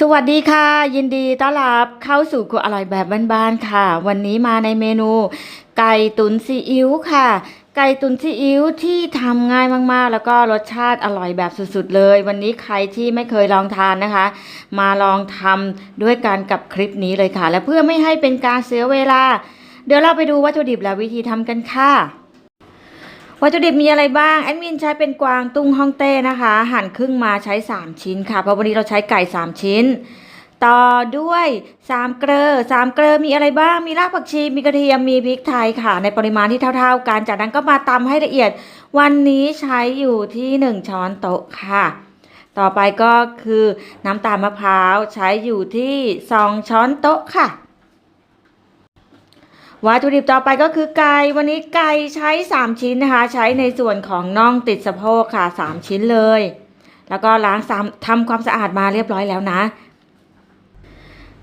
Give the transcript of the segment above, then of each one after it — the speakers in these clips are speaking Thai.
สวัสดีค่ะ ยินดีต้อนรับเข้าสู่ครัวอร่อยแบบบ้านๆค่ะ วันนี้มาในเมนู ไก่ตุ๋นซีอิ๊วค่ะ ไก่ตุ๋นซีอิ๊วที่ทำง่ายมากๆ แล้วก็รสชาติอร่อยแบบสุดๆเลย วันนี้ใครที่ไม่เคยลองทานนะคะ มาลองทำด้วยกันกับคลิปนี้เลยค่ะ และเพื่อไม่ให้เป็นการเสียเวลา เดี๋ยวเราไปดูวัตถุดิบและวิธีทำกันค่ะ วัตถุดิบมีอะไรบ้าง แอดมินใช้เป็นกวางตุ้งฮ่องเต้นะคะ หั่นครึ่งมาใช้ 3 ชิ้นค่ะ เพราะวันนี้เราใช้ไก่ 3 ชิ้น ต่อด้วย3เกลือ3เกลือมีอะไรบ้าง มีรากผักชี มีกระเทียม มีพริกไทยค่ะ ในปริมาณที่เท่าๆกัน จากนั้นก็มาตำให้ละเอียด วันนี้ใช้อยู่ที่ 1 ช้อนโต๊ะค่ะ ต่อไปก็คือน้ำตาลมะพร้าวใช้อยู่ที่ 2 ช้อนโต๊ะค่ะ วัตถุดิบต่อไปก็คือไก่วันนี้ไก่ใช้ 3 ชิ้นนะคะ ใช้ในส่วนของน่องติดสะโพกค่ะ 3 ชิ้นเลย แล้วก็ล้างซ้ำทำความสะอาดมาเรียบร้อยแล้วนะ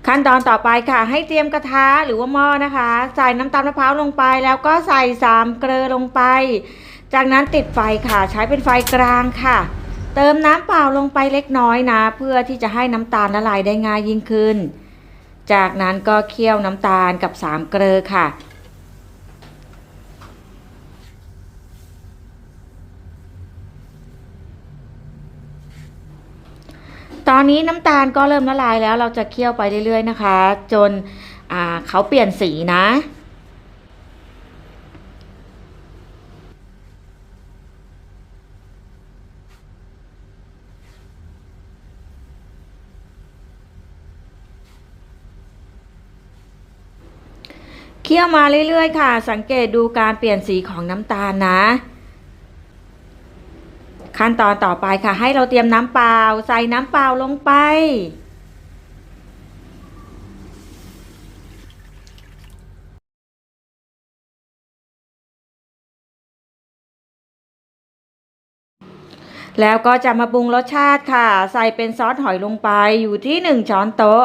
ขั้นตอนต่อไปค่ะ ให้เตรียมกระทะหรือว่าหม้อนะคะ ใส่น้ำตาลมะพร้าวลงไป แล้วก็ใส่สามเกลือลงไป จากนั้นติดไฟค่ะ ใช้เป็นไฟกลางค่ะ เติมน้ำเปล่าลงไปเล็กน้อยนะ เพื่อที่จะให้น้ำตาลละลายได้ง่ายยิ่งขึ้น จากนั้นก็เคี่ยวน้ำตาลกับสามเกลือค่ะ ตอนนี้น้ำตาลก็เริ่มละลายแล้วเราจะเคี่ยวไปเรื่อยๆนะคะ จนเขาเปลี่ยนสีนะ เคี่ยวมาเรื่อยๆ ค่ะ สังเกตดูการเปลี่ยนสีของน้ำตาลนะ ขั้นตอนต่อไปค่ะ ให้เราเตรียมน้ำเปล่า ใส่น้ำเปล่าลงไป แล้วก็จะมาปรุงรสชาติค่ะ ใส่เป็นซอสหอยลงไปอยู่ที่หนึ่งช้อนโต๊ะ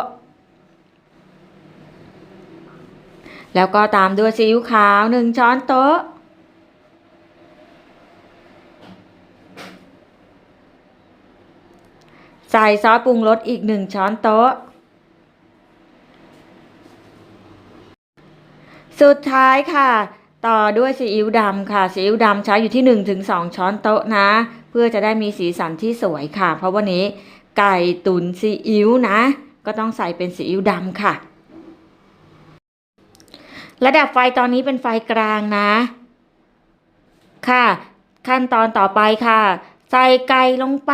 แล้วก็ตามด้วยซีอิ๊วขาวหนึ่งช้อนโต๊ะ ใส่ซอสปรุงรสอีกหนึ่งช้อนโต๊ะ สุดท้ายค่ะ ต่อด้วยซีอิ๊วดำค่ะ ซีอิ๊วดำใช้อยู่ที่ 1-2ถึงช้อนโต๊ะนะ เพื่อจะได้มีสีสันที่สวยค่ะ เพราะวันนี้ไก่ตุ๋นซีอิ๊วนะ ก็ต้องใส่เป็นซีอิ๊วดำค่ะ ระดับไฟตอนนี้เป็นไฟกลางนะ ค่ะ ขั้นตอนต่อไปค่ะ ใส่ไก่ลงไป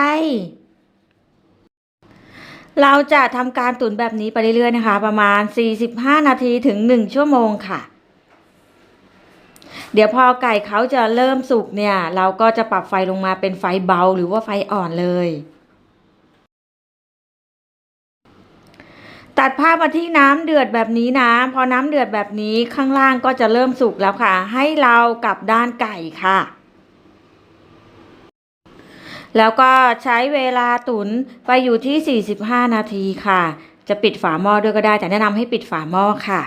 เราจะทำการตุ๋นแบบนี้ไปเรื่อยๆนะคะ ประมาณ 45 นาทีถึง 1 ชั่วโมงค่ะ เดี๋ยวพอไก่เขาจะเริ่มสุกเนี่ย เราก็จะปรับไฟลงมาเป็นไฟเบาหรือว่าไฟอ่อนเลย ตัดภาพมาที่น้ำเดือดแบบนี้นะ พอน้ำเดือดแบบนี้ข้างล่างก็จะเริ่มสุกแล้วค่ะ ให้เรากลับด้านไก่ค่ะ แล้วก็ใช้เวลาตุ๋นไปอยู่ที่ 45 นาทีค่ะ จะปิดฝาหม้อด้วยก็ได้ แต่แนะนำให้ปิดฝาหม้อค่ะ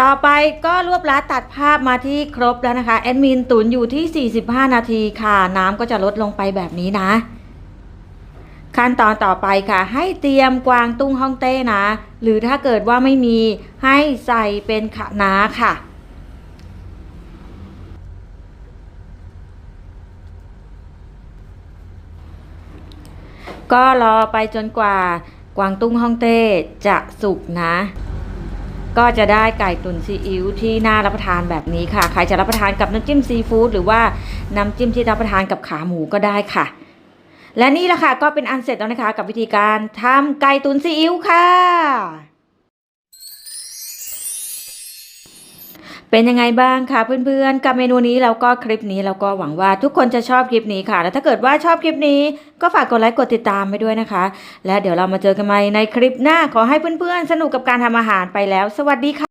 ต่อไปก็รวบลัดตัดภาพมาที่ครบแล้วนะคะแอดมินตุ๋นอยู่ที่ 45 นาทีค่ะ น้ำก็จะลดลงไปแบบนี้นะ ขั้นตอนต่อไปค่ะ ให้เตรียมกวางตุ้งฮ่องเต้นะ หรือถ้าเกิดว่าไม่มีให้ใส่เป็นขน้าค่ะก็รอไปจนกว่ากวางตุ้งฮ่องเต้จะสุกนะ ก็จะได้ไก่ตุ๋นซีอิ๊วที่น่ารับประทานแบบนี้ค่ะ ใครจะรับประทานกับน้ำจิ้มซีฟู้ดหรือว่าน้ำจิ้มที่รับประทานกับขาหมูก็ได้ค่ะ และนี่แหละค่ะก็เป็นอันเสร็จแล้วนะคะ กับวิธีการทำไก่ตุ๋นซีอิ๊วค่ะ เป็นยังไงบ้างคะเพื่อนๆ กับเมนูนี้แล้วก็คลิปนี้แล้วก็หวังว่าทุกคนจะชอบคลิปนี้ค่ะ และถ้าเกิดว่าชอบคลิปนี้ ก็ฝากกดไลค์กดติดตามไปด้วยนะคะ และเดี๋ยวเรามาเจอกันใหม่ในคลิปหน้าขอให้เพื่อนๆ สนุกกับการทำอาหารไปแล้ว สวัสดีค่ะ